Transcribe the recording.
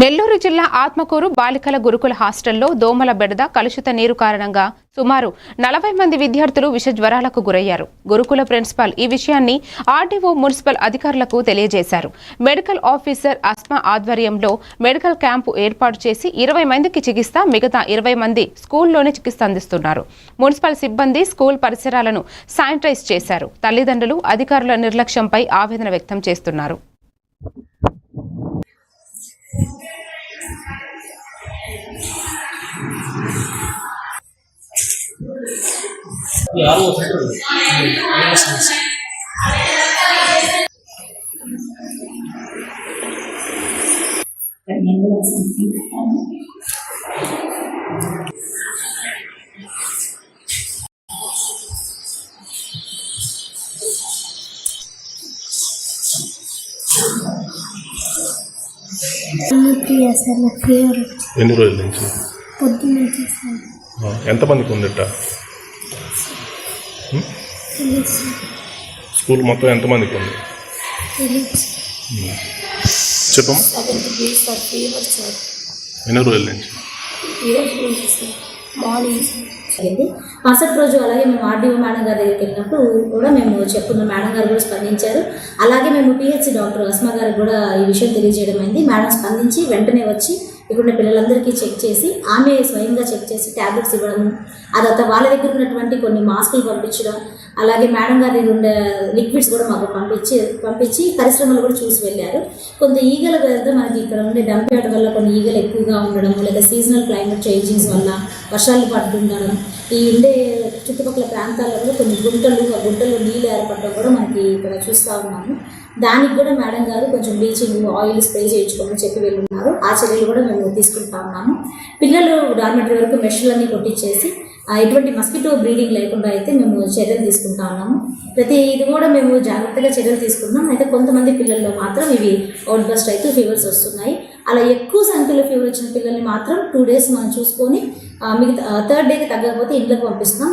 నెల్లూరు జిల్లా ఆత్మకూరు బాలికల గురుకుల హాస్టల్లో దోమల బెడద కలుషిత నీరు కారణంగా సుమారు నలభై మంది విద్యార్థులు విష జ్వరాలకు గురయ్యారు. గురుకుల ప్రిన్సిపాల్ ఈ విషయాన్ని ఆర్డీఓ మున్సిపల్ అధికారులకు తెలియజేశారు. మెడికల్ ఆఫీసర్ అస్మా ఆధ్వర్యంలో మెడికల్ క్యాంపు ఏర్పాటు చేసి ఇరవై మందికి చికిత్స మిగతా ఇరవై మంది స్కూల్లోనే చికిత్స అందిస్తున్నారు. మున్సిపల్ సిబ్బంది స్కూల్ పరిసరాలను శానిటైజ్ చేశారు. తల్లిదండ్రులు అధికారుల నిర్లక్ష్యంపై ఆవేదన వ్యక్తం చేస్తున్నారు. ಯಾರು ಹೆಸರು ఎన్ని రోజుల నుంచి? ఎంతమందికి ఉందిట? స్కూల్ మొత్తం ఎంతమందికి ఉంది? చెప్పమ్మా. ఎన్ని రోజుల నుంచి? మార్నింగ్ జరిగింది. మరుసటి రోజు అలాగే మేము ఆర్డీఓ మేడం గారి దగ్గరికి వెళ్ళినప్పుడు కూడా మేము చెప్పుకున్న మేడం గారు కూడా స్పందించారు. అలాగే మేము పిహెచ్సి డాక్టర్ అస్మా గారికి కూడా ఈ విషయం తెలియజేయడం అయింది. మేడం స్పందించి వెంటనే వచ్చి ఇక్కడున్న పిల్లలందరికీ చెక్ చేసి ఆమె స్వయంగా చెక్ చేసి ట్యాబ్లెట్స్ ఇవ్వడం ఆ తర్వాత వాళ్ళ దగ్గర ఉన్నటువంటి కొన్ని మాస్కులు పంపించడం అలాగే మేడం గారి దగ్గర ఉండే లిక్విడ్స్ కూడా మాకు పంపించి పంపించి పరిశ్రమలు కూడా చూసి వెళ్ళారు. కొంత ఈగల వెళ్తే మనకి ఇక్కడ ఉండే డంప్ యార్డ్ వల్ల కొన్ని ఈగలు ఎక్కువగా ఉండడం లేదా సీజనల్ క్లైమేట్ చేంజింగ్స్ వల్ల వర్షాలు పడుతుండడం ఈ ఉండే చుట్టుపక్కల ప్రాంతాల్లో కూడా కొన్ని గుంటలు ఆ గుంటలు నీళ్ళు కూడా మనకి ఇక్కడ చూస్తూ ఉన్నాము. దానికి కూడా మేడం గారు కొంచెం బ్లీచింగ్ ఆయిల్ స్ప్రే చేయించుకోమని చెప్పి వెళ్ళున్నారు. ఆ చర్యలు కూడా మేము తీసుకుంటా ఉన్నాము. పిల్లలు డార్మెటరీ వరకు మెషర్లన్నీ కొట్టించేసి ఎటువంటి మస్కిటో బ్రీడింగ్ లేకుండా అయితే మేము చర్యలు తీసుకుంటా ఉన్నాము. ప్రతి ఇది కూడా మేము జాగ్రత్తగా చర్యలు తీసుకుంటున్నాం అయితే కొంతమంది పిల్లల్లో మాత్రం ఇవి అవుట్ బస్ట్ అయితే ఫీవర్స్ వస్తున్నాయి. అలా ఎక్కువ సంఖ్యలో ఫీవర్ వచ్చిన పిల్లల్ని మాత్రం టూ డేస్ మనం చూసుకొని మిగతా థర్డ్ డేకి తగ్గకపోతే ఇంట్లోకి పంపిస్తున్నాం.